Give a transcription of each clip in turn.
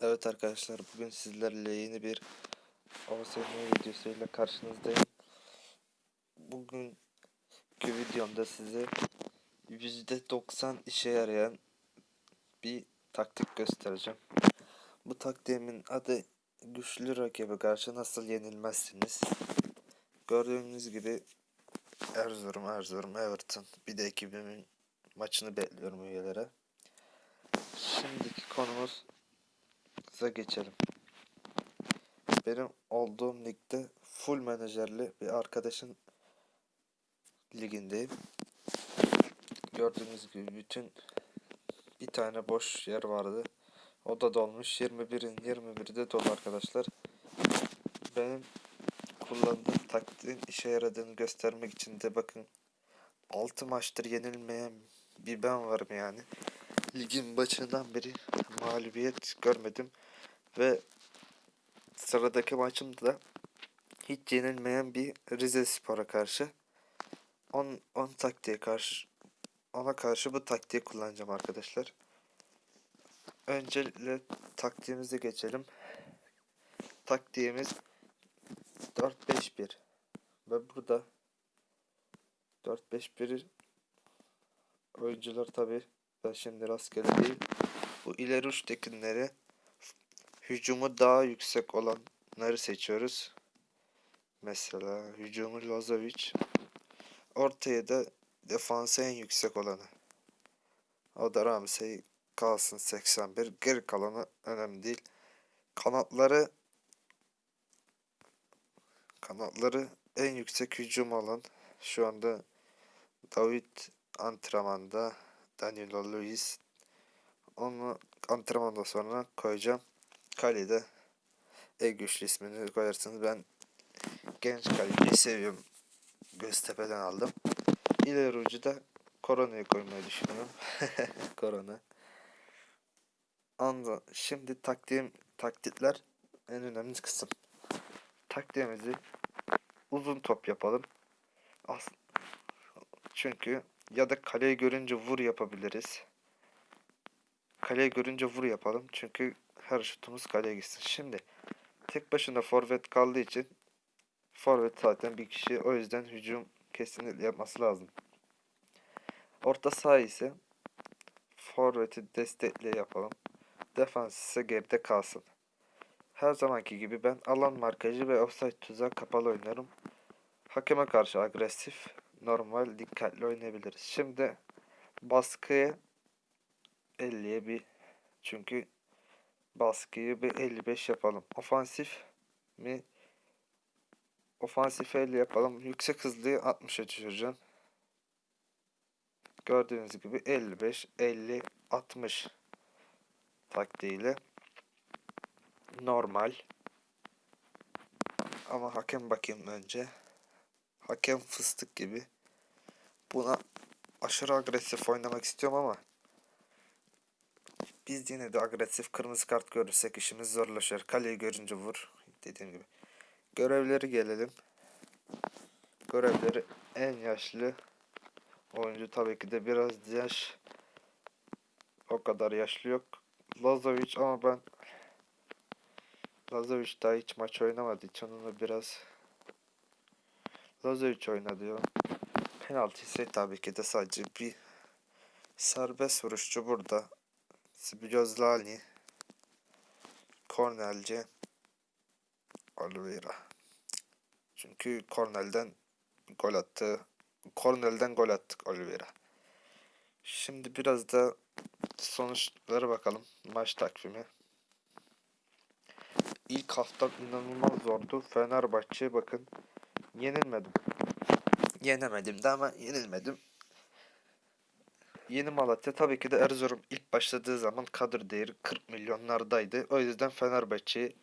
Evet arkadaşlar bugün sizlerle yeni bir OSM videosuyla karşınızdayım. Bugünkü videomda size %90 işe yarayan bir taktik göstereceğim. Bu taktiğimin adı güçlü rakibe karşı nasıl yenilmezsiniz. Gördüğünüz gibi Erzurum, Erzurum, Everton bir de ekibimin maçını bekliyorum üyelere. Şimdiki konumuz Size geçelim. Benim olduğum ligde full menajerli bir arkadaşın ligindeyim. Gördüğünüz gibi bütün bir tane boş yer vardı. O da dolmuş. 21'in 21'i de dolu arkadaşlar. Benim kullandığım taktiğin işe yaradığını göstermek için de bakın 6 maçtır yenilmeyen bir ben varım yani. Ligin başından beri mağlubiyet görmedim ve sıradaki maçımda da hiç yenilmeyen bir Rize Spor'a karşı 10 10 taktiğe karşı ona karşı bu taktiği kullanacağım arkadaşlar. Öncelikle taktiğimize geçelim. Taktiğimiz 4-5-1 ve burada 4-5-1 oyuncular tabi ben şimdi rastgele değil. Bu ileri uç tekinleri hücumu daha yüksek olanları seçiyoruz. Mesela hücumu Lozovic. Ortaya da defansı en yüksek olanı. O da Ramsey kalsın 81. Geri kalanı önemli değil. Kanatları kanatları en yüksek hücum alan şu anda David antrenmanda Danilo Luiz onu antrenmandan sonra koyacağım. Kalede en güçlü ismini koyarsınız. Ben genç kaleciyi seviyorum. Göztepe'den aldım. İleri ucu da Korona'yı koymayı düşünüyorum. Korona. Anda şimdi taktiğim taktikler en önemli kısım. Taktiğimizi uzun top yapalım. As çünkü ya da kaleyi görünce vur yapabiliriz. Kaleyi görünce vur yapalım. Çünkü her şutumuz kaleye gitsin. Şimdi tek başına forvet kaldığı için forvet zaten bir kişi. O yüzden hücum kesinlikle yapması lazım. Orta saha ise forveti destekle yapalım. Defans ise geride kalsın. Her zamanki gibi ben alan markajı ve offside tuzağı kapalı oynarım. Hakeme karşı agresif, normal, dikkatli oynayabiliriz. Şimdi baskıya 50'ye bir çünkü baskıyı bir 55 yapalım. Ofansif mi? Ofansif 50 yapalım. Yüksek hızlıyı 60'a düşüreceğim. Gördüğünüz gibi 55, 50, 60 taktiğiyle normal. Ama hakem bakayım önce. Hakem fıstık gibi. Buna aşırı agresif oynamak istiyorum ama biz yine de agresif kırmızı kart görürsek işimiz zorlaşır. Kaleyi görünce vur. Dediğim gibi. Görevleri gelelim. Görevleri en yaşlı oyuncu tabii ki de biraz yaş. O kadar yaşlı yok. Lazovic ama ben Lazovic daha hiç maç oynamadı için onunla biraz Lazovic oynadı ya. Penaltı ise tabii ki de sadece bir serbest vuruşçu burada. Sibiyozlani Kornelci Oliveira. Çünkü Kornel'den gol attı. Kornel'den gol attık Oliveira. Şimdi biraz da sonuçlara bakalım. Maç takvimi. İlk hafta inanılmaz zordu. Fenerbahçe bakın yenilmedim. Yenemedim de ama yenilmedim. Yeni Malatya tabii ki de Erzurum ilk başladığı zaman kadro değeri 40 milyonlardaydı. O yüzden Fenerbahçe'yi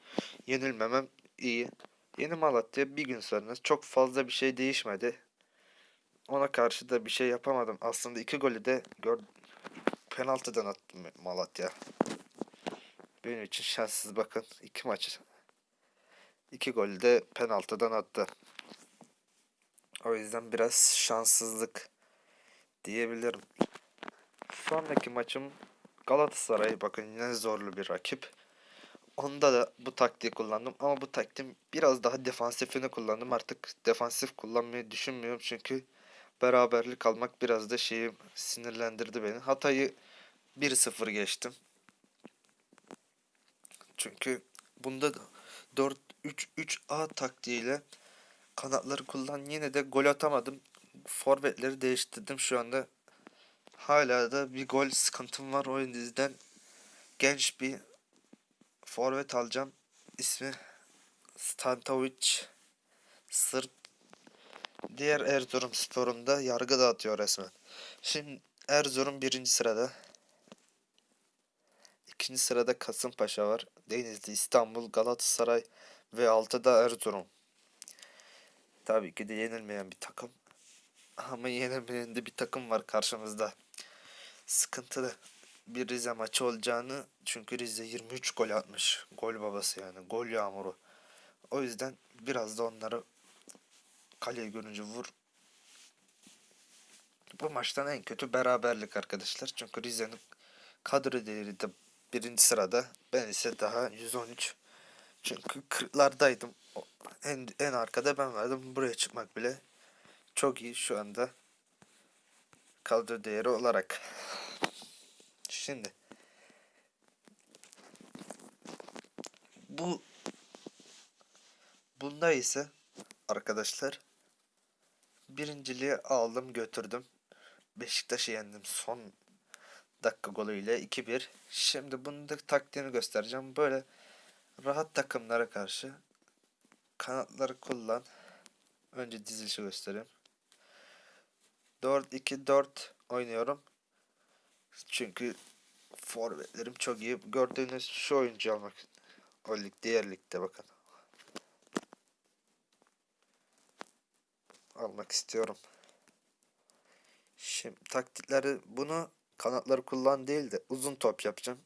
yenilmemem iyi. Yeni Malatya bir gün sonra çok fazla bir şey değişmedi. Ona karşı da bir şey yapamadım. Aslında iki golü de gör penaltıdan attı Malatya. Benim için şanssız bakın. iki maç. iki golü de penaltıdan attı. O yüzden biraz şanssızlık diyebilirim. sonraki maçım Galatasaray bakın yine zorlu bir rakip. Onda da bu taktiği kullandım ama bu taktiğim biraz daha defansifini kullandım. Artık defansif kullanmayı düşünmüyorum çünkü beraberlik almak biraz da şeyi sinirlendirdi beni. Hatay'ı 1-0 geçtim. Çünkü bunda da 4-3-3-A taktiğiyle kanatları kullan yine de gol atamadım. Forvetleri değiştirdim şu anda. Hala da bir gol sıkıntım var o yüzden genç bir forvet alacağım. İsmi Stantovic Sırp. Diğer Erzurum sporunda yargı dağıtıyor resmen. Şimdi Erzurum birinci sırada. İkinci sırada Kasımpaşa var. Denizli, İstanbul, Galatasaray ve altıda Erzurum. Tabii ki de yenilmeyen bir takım. Ama yenilmeyen de bir takım var karşımızda. Sıkıntılı bir Rize maçı olacağını çünkü Rize 23 gol atmış. Gol babası yani. Gol yağmuru. O yüzden biraz da onları kaleye görünce vur. Bu maçtan en kötü beraberlik arkadaşlar. Çünkü Rize'nin kadro değeri de birinci sırada. Ben ise daha 113. Çünkü 40'lardaydım. O- En, en arkada ben vardım. Buraya çıkmak bile çok iyi şu anda. Kadro değeri olarak. Şimdi bu bunda ise arkadaşlar birinciliği aldım götürdüm. Beşiktaş'ı yendim son dakika golüyle 2-1. Şimdi bunun da taktiğini göstereceğim. Böyle rahat takımlara karşı kanatları kullan. Önce dizilişi göstereyim. 4-2-4 oynuyorum. Çünkü forvetlerim çok iyi. Gördüğünüz şu oyuncu almak. O lig, diğer ligde bakın. Almak istiyorum. Şimdi taktikleri bunu kanatları kullan değil de uzun top yapacağım.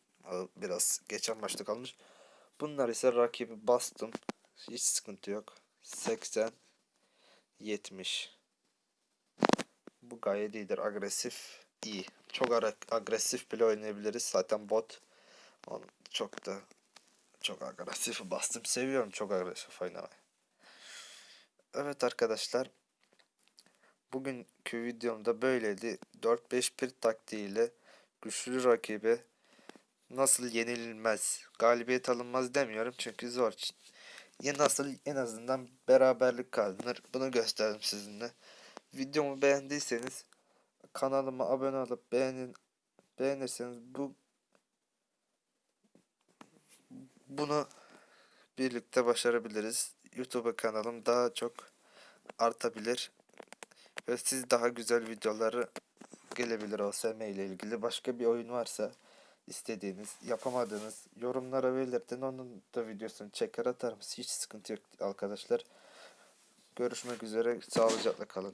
Biraz geçen maçta kalmış. Bunlar ise rakibi bastım. Hiç sıkıntı yok. 80 70 Bu gayet iyidir. Agresif iyi. Çok agresif bile oynayabiliriz. Zaten bot. Çok da çok agresif bastım. Seviyorum çok agresif oynamayı. Evet arkadaşlar. Bugünkü videomda böyleydi. 4-5-1 taktiğiyle güçlü rakibe nasıl yenilmez, galibiyet alınmaz demiyorum çünkü zor. Ya nasıl en azından beraberlik kazanır bunu gösterdim sizinle. Videomu beğendiyseniz kanalıma abone olup beğenin beğenirseniz bu bunu birlikte başarabiliriz. YouTube kanalım daha çok artabilir ve siz daha güzel videoları gelebilir OSM ile ilgili. Başka bir oyun varsa istediğiniz, yapamadığınız yorumlara belirtin. Onun da videosunu çeker atarım. Hiç sıkıntı yok arkadaşlar. Görüşmek üzere. Sağlıcakla kalın.